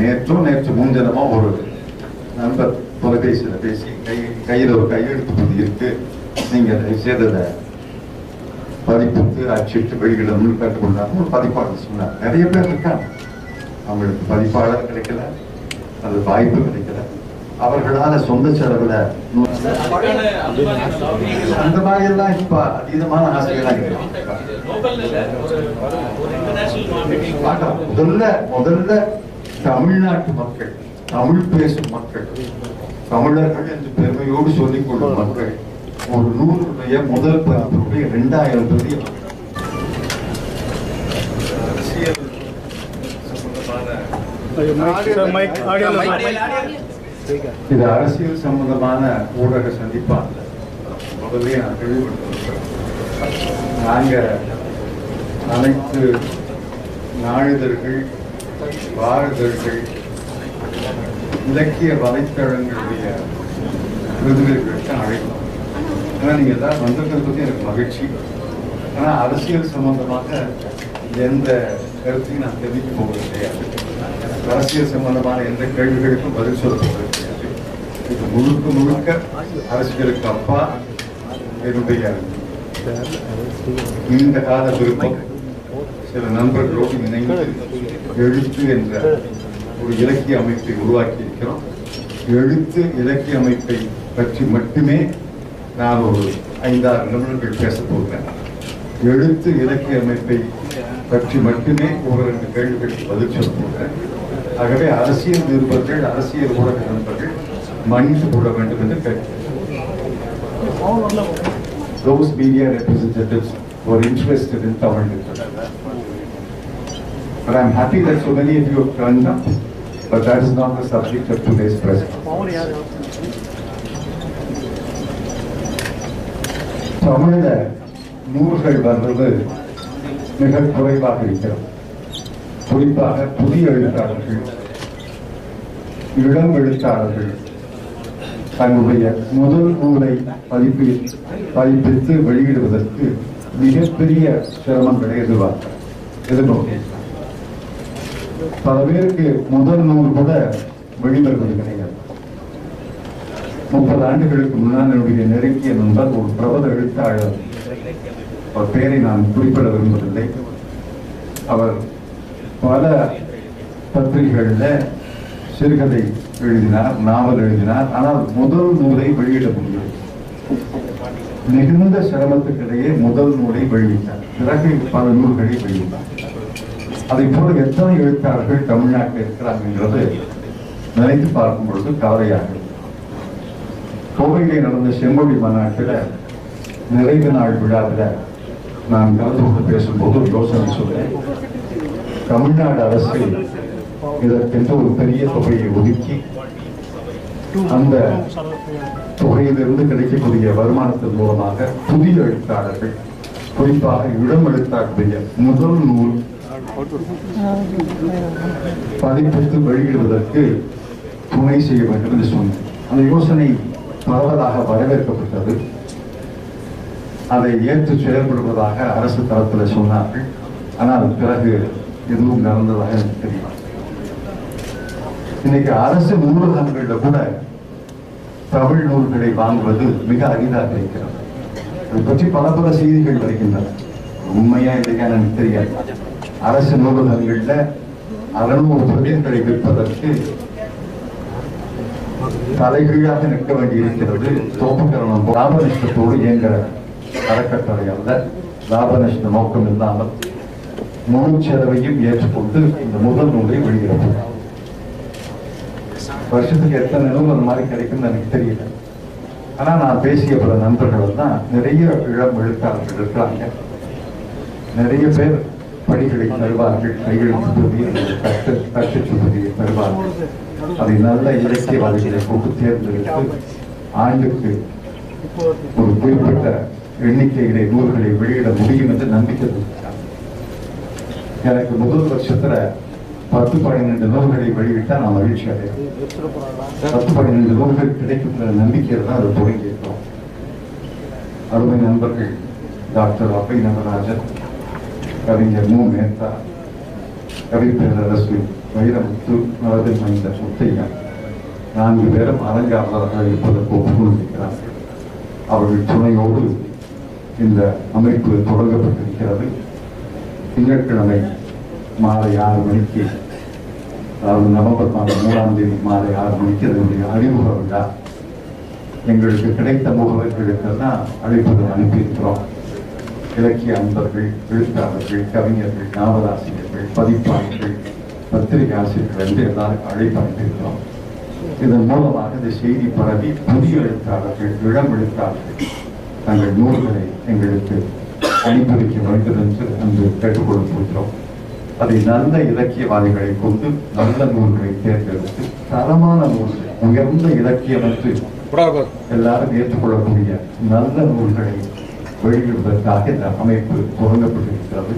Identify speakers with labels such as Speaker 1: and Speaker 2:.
Speaker 1: நேற்றும் நேற்று முன்தினமா ஒரு நண்பர் தொலைபேசியில் பேசி கை கையில் ஒரு கையெழுத்து பிரதி இருக்கு நீங்க தயவு செய்து அதை பதிப்புக்கு அச்சிட்டு வெளியிடணும்னு கேட்டுக்கொண்டாங்க ஒரு பதிப்பாளர் சொன்னார் நிறைய பேர் இருக்காங்க அவங்களுக்கு பதிப்பாளர் கிடைக்கல அது வாய்ப்பு கிடைக்கல அவர்களால சொந்த செலவுல
Speaker 2: அந்த
Speaker 1: மாதிரி எல்லாம் இப்ப அதீதமான ஆசைகள்லாம். பார்க்கலாம். முதல்ல முதல்ல தமிழ்நாட்டு மக்கள் தமிழ் பேசும் மக்கள் தமிழர்கள் என்று பெருமையோடு சொல்லிக் கொள்ளும் மக்கள் ஒரு நூலுடைய முதல் பதிப்புடைய இரண்டாயிரம் சம்பந்தமான இது அரசியல் சம்பந்தமான ஊடக சந்திப்பா. முதல்லயே நான் தெளிவுபடுத்துறேன். நாங்க அனைத்து நாளிதழ்கள் வாரதழ்கள் இலக்கிய வலைத்தளங்களுடைய விருதுகளுக்கு அழைக்கும் ஏன்னா நீங்க எல்லாம் வந்திருக்கிறது பத்தி எனக்கு மகிழ்ச்சி. ஆனா அரசியல் சம்பந்தமாக எந்த கருத்தையும் நான் தெரிவிக்க போவது கிடையாது அரசியல் சம்பந்தமான எந்த கேள்விகளுக்கும் பதில் சொல்ல போவது கிடையாது இது முழுக்க முழுக்க அரசியலுக்கு அப்பா. என்னுடைய நீண்ட கால விருப்பம். சில நண்பர்களோடு இணைந்து எழுத்து என்ற ஒரு இலக்கிய அமைப்பை உருவாக்கி இருக்கிறோம் எழுத்து இலக்கிய அமைப்பை பற்றி மட்டுமே நான் ஒரு ஐந்தாறு நிமிடங்கள் பேச போகிறேன் எழுத்து இலக்கிய அமைப்பை பற்றி மட்டுமே ஒரு ரெண்டு கேள்விகளுக்கு பதில் சொல்ல போகிறேன். ஆகவே அரசியல் நிருபர்கள் அரசியல் ஊடக நண்பர்கள் மன்னித்து கூட வேண்டும் என்று கேட்கிறேன் those media representatives who interested in Tamil literature. But I'm happy that so many of you have turned up, but that is not the subject of today's press conference. தமிழ்ல நூல்கள் வர்றது மிக குறைவாக இருக்கிறது குறிப்பாக புதிய எழுத்தாளர்கள் இளம் எழுத்தாளர்கள் தங்களுடைய முதல் நூலை பதிப்பி பதிப்பித்து வெளியிடுவதற்கு மிகப்பெரிய சிரமங்களை எதிர்பார்க்க எதிர்நோக்கி பல பேருக்கு முதல் நூல் கூட வெளிவருவது கிடையாது. முப்பது ஆண்டுகளுக்கு முன்னால் என்னுடைய நெருங்கிய நண்பர் ஒரு பிரபல எழுத்தாளர். அவர் பெயரை நான் குறிப்பிட விரும்பவில்லை. அவர் பல பத்திரிகைகளில் சிறுகதை எழுதினார் நாவல் எழுதினார். ஆனால் முதல் நூலை வெளியிட முடியும் மிகுந்த சிரமத்துக்கிடையே முதல் நூலை வெளியிட்டார். பிறகு பல நூல்களை வெளியிட்டார். அதை போல எத்தனை எழுத்தாளர்கள் தமிழ்நாட்டில் இருக்கிறாங்கிறது நினைத்து பார்க்கும் பொழுது கவலையாக கோவையிலே நடந்த செங்கோடி மாநாட்டில் நிறைவு நாள் விழாவில் நான் கலந்து கொண்டு பேசும்போது ஒரு யோசனை சொன்னேன் தமிழ்நாடு அரசு இதற்கென்று ஒரு பெரிய தொகையை ஒதுக்கி அந்த தொகையிலிருந்து கிடைக்கக்கூடிய வருமானத்தின் மூலமாக புதிய எழுத்தாளர்கள் குறிப்பாக இளம் எழுத்தாளருடைய முதல் நூல் பதிப்பித்து வெளியிடுவதற்கு துணை செய்ய வேண்டும் என்று சொன்னேன். அந்த யோசனை பரவலாக வரவேற்கப்பட்டது. அதை ஏற்று செயல்படுவதாக அரசு தரத்தில் சொன்னார்கள். ஆனால் பிறகு எதுவும் நடந்ததாக எனக்கு தெரியும் இன்னைக்கு அரசு நூலகங்களில் கூட தமிழ் நூல்களை வாங்குவது மிக அரிதாக இருக்கிறது. அதை பற்றி பல பல செய்திகள் வருகின்றன. உண்மையா இல்லையா எனக்கு தெரியாது. அரசு நூலகங்கள்ல அறுநூறு பிரதிகளை விற்பதற்கு தலைகீழாக நிற்க வேண்டியிருக்கிறது. தோப்புக்கரணம் லாப நஷ்டத்தோடு இயங்குற அறக்கட்டளை அல்ல. லாப நஷ்ட நோக்கம் இல்லாமல் முழு செலவையும் ஏற்றுக்கொண்டு இந்த முதல் நூலை வெளியிடவும் வருஷத்துக்கு எத்தனை நூல் அந்த மாதிரி கிடைக்கும்னு எனக்கு தெரியல. ஆனா நான் பேசிய பல நண்பர்கள் தான் நிறைய இளம் எழுத்தாளர்கள் இருக்கிறாங்க நிறைய பேர் படிகளை தருவார்கள் கையெழுத்து பிரதியை கட்டு கட்டுச்சு பிரதியை தருவார்கள். அதை நல்ல இலக்கியவாதிகளை கொண்டு தேர்ந்தெடுத்து ஆண்டுக்கு ஒரு குறிப்பிட்ட எண்ணிக்கையிலே நூல்களை வெளியிட முடியும் என்று நம்பிக்கை எனக்கு முதல் வருஷத்துல பத்து பன்னிரண்டு நூல்களை வெளியிட்டா நான் மகிழ்ச்சி அடைகிறேன் பத்து பன்னிரண்டு நூல்கள் கிடைக்கும் நம்பிக்கையில் தான் அதை தொடங்கி அருமை நண்பர்கள் டாக்டர் அப்பை நகராஜன் கவிஞர் மு மேத்தா கவிப்பேரரசு வைரமுத்து நவதில் மைந்த முத்தையா நான்கு பேரும் அலங்காரர்கள் இருப்பதற்கு ஒப்புக்கொண்டிருக்கிறார்கள் அவர்கள் துணையோடு இந்த அமைப்பு தொடங்கப்பட்டிருக்கிறது திங்கட்கிழமை மாலை ஆறு மணிக்கு அதாவது நவம்பர் மாதம் மூணாம் தேதி மாலை ஆறு மணிக்கு அதனுடைய அறிமுக விழா எங்களுக்கு கிடைத்த முகவர்களுக்கெல்லாம் அழைப்புகள் அனுப்பியிருக்கிறோம் இலக்கிய அன்பர்கள் எழுத்தாளர்கள் கவிஞர்கள் நாவலாசிரியர்கள் பதிப்பாளர்கள் பத்திரிகை ஆசிரியர்கள் என்று எல்லாருக்கும் அழைப்பு அனுப்பியிருக்கிறோம் இதன் மூலமாக இந்த செய்தி பரவி புதிய எழுத்தாளர்கள் இளம் எழுத்தாளர்கள் தங்கள் நூல்களை எங்களுக்கு அனுப்பி வைக்க வேண்டும் என்று அங்கு கேட்டுக்கொள்ளப்படுகிறோம் அதை நல்ல இலக்கியவாதிகளை கொண்டு நல்ல நூல்களை தேர்ந்தெடுத்து தரமான நூல்கள் உயர்ந்த இலக்கியம் என்று எல்லாரும் ஏற்றுக்கொள்ளக்கூடிய நல்ல நூல்களை வெளியிடுவதற்காக இந்த அமைப்பு தொடங்கப்பட்டிருக்கிறது